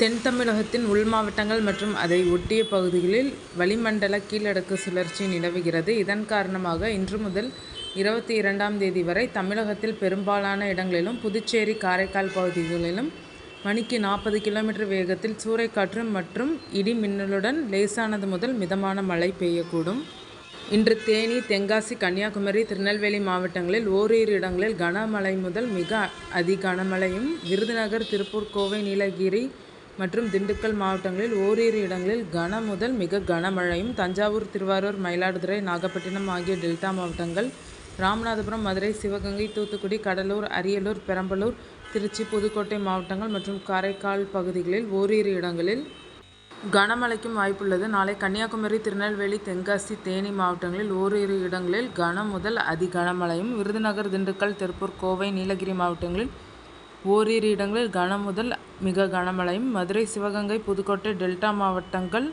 தென் தமிழகத்தின் உள் மாவட்டங்கள் மற்றும் அதை ஒட்டிய பகுதிகளில் வளிமண்டல கீழடுக்கு சுழற்சி நிலவுகிறது. இதன் காரணமாக இன்று முதல் இருபத்தி இரண்டாம் தேதி வரை தமிழகத்தில் பெரும்பாலான இடங்களிலும், புதுச்சேரி, காரைக்கால் பகுதிகளிலும் மணிக்கு நாற்பது கிலோமீட்டர் வேகத்தில் சூறைக்காற்று மற்றும் இடி மின்னலுடன் லேசானது முதல் மிதமான மழை பெய்யக்கூடும். இன்று தேனி, தென்காசி, கன்னியாகுமரி, திருநெல்வேலி மாவட்டங்களில் ஓரிரு இடங்களில் கனமழை முதல் மிக அதி கனமழையும், விருதுநகர், திருப்பூர், கோவை, நீலகிரி மற்றும் திண்டுக்கல் மாவட்டங்களில் ஓரிரு இடங்களில் கன முதல் மிக கனமழையும், தஞ்சாவூர், திருவாரூர், மயிலாடுதுறை, நாகப்பட்டினம் ஆகிய டெல்டா மாவட்டங்கள், ராமநாதபுரம், மதுரை, சிவகங்கை, தூத்துக்குடி, கடலூர், அரியலூர், பெரம்பலூர், திருச்சி, புதுக்கோட்டை மாவட்டங்கள் மற்றும் காரைக்கால் பகுதிகளில் ஓரிரு இடங்களில் கனமழைக்கும் வாய்ப்புள்ளது. நாளை கன்னியாகுமரி, திருநெல்வேலி, தென்காசி, தேனி மாவட்டங்களில் ஓரிரு இடங்களில் கனம் முதல் அதி கனமழையும், விருதுநகர், திண்டுக்கல், திருப்பூர், கோவை, நீலகிரி மாவட்டங்களில் ஓரிரு இடங்களில் கனம் முதல் மிக கனமழையும், மதுரை, சிவகங்கை, புதுக்கோட்டை, டெல்டா மாவட்டங்கள்,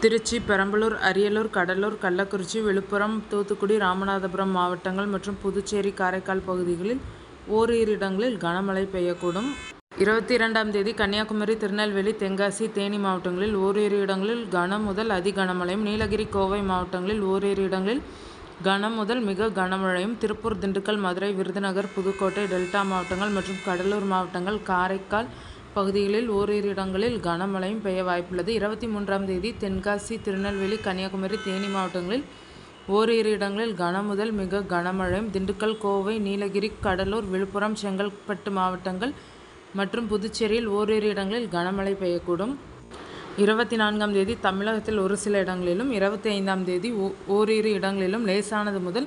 திருச்சி, பெரம்பலூர், அரியலூர், கடலூர், கள்ளக்குறிச்சி, விழுப்புரம், தூத்துக்குடி, ராமநாதபுரம் மாவட்டங்கள் மற்றும் புதுச்சேரி, காரைக்கால் பகுதிகளில் ஓரிரு இடங்களில் கனமழை பெய்யக்கூடும். இருபத்தி இரண்டாம் தேதி கன்னியாகுமரி, திருநெல்வேலி, தென்காசி, தேனி மாவட்டங்களில் ஓரிரு இடங்களில் கன முதல் அதி கனமழையும், நீலகிரி, கோவை மாவட்டங்களில் ஓரிரு இடங்களில் கனம் முதல் மிக கனமழையும், திருப்பூர், திண்டுக்கல், மதுரை, விருதுநகர், புதுக்கோட்டை, டெல்டா மாவட்டங்கள் மற்றும் கடலூர் மாவட்டங்கள், காரைக்கால் பகுதிகளில் ஓரிரு இடங்களில் கனமழையும் பெய்ய வாய்ப்புள்ளது. இருபத்தி மூன்றாம் தேதி தென்காசி, திருநெல்வேலி, கன்னியாகுமரி, தேனி மாவட்டங்களில் ஓரிரு இடங்களில் கன முதல் மிக கனமழையும், திண்டுக்கல், கோவை, நீலகிரி, கடலூர், விழுப்புரம், செங்கல்பட்டு மாவட்டங்கள் மற்றும் புதுச்சேரியில் ஓரிரு இடங்களில் கனமழை பெய்யக்கூடும். இருபத்தி நான்காம் தேதி தமிழகத்தில் ஒரு சில இடங்களிலும், இருபத்தி ஐந்தாம் தேதி ஓரிரு இடங்களிலும் லேசானது முதல்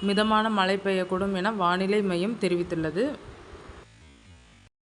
மிதமான மழை பெய்யக்கூடும் என வானிலை மையம் தெரிவித்துள்ளது.